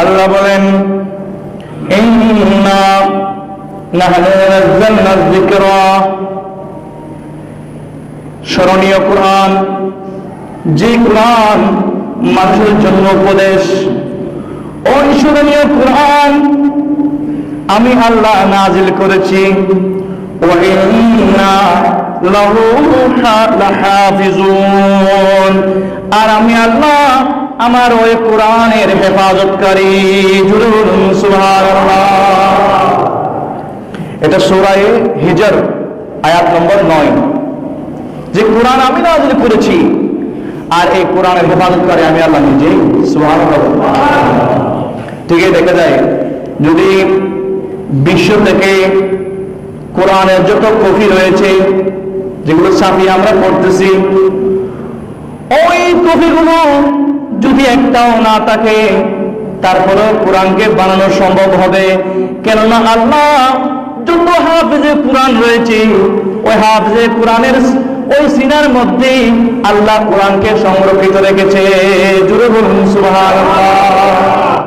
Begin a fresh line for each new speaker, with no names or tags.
আল্লাহ বলেন স্মরণীয় কোরআন, যে কোরআন মানুষের জন্য উপদেশ। ওই স্মরণীয় কোরআন আমি আল্লাহ নাজিল করেছি। আর আমি আল্লাহ আমার ওই কোরআনের হেফাজতকারী এটা সূরায়ে হিজর, আয়াত নম্বর নয়। যে কোরআন আমি নাজিল করেছি, আর এই কোরআনের হেফাজতকারী আমি আল্লাহ নিজেই, সুবহানাল্লাহ। ঠিক দেখা যায়, যদি বিশ্ব থেকে কোরআনের যত কপি রয়েছে, যেগুলো সাফি আমরা পড়তেছি, ওই কপিগুলো যদি একটাও না থাকে, তারপরেও কোরআনকে বানানো সম্ভব হবে। কেননা আল্লাহ যত হাফেজে কোরআন রয়েছে, ওই হাফেজে কোরআনের ওই সিনার মধ্যেই আল্লাহ কোরআনকে সংরক্ষিত রেখেছে। জুড়ে বলুন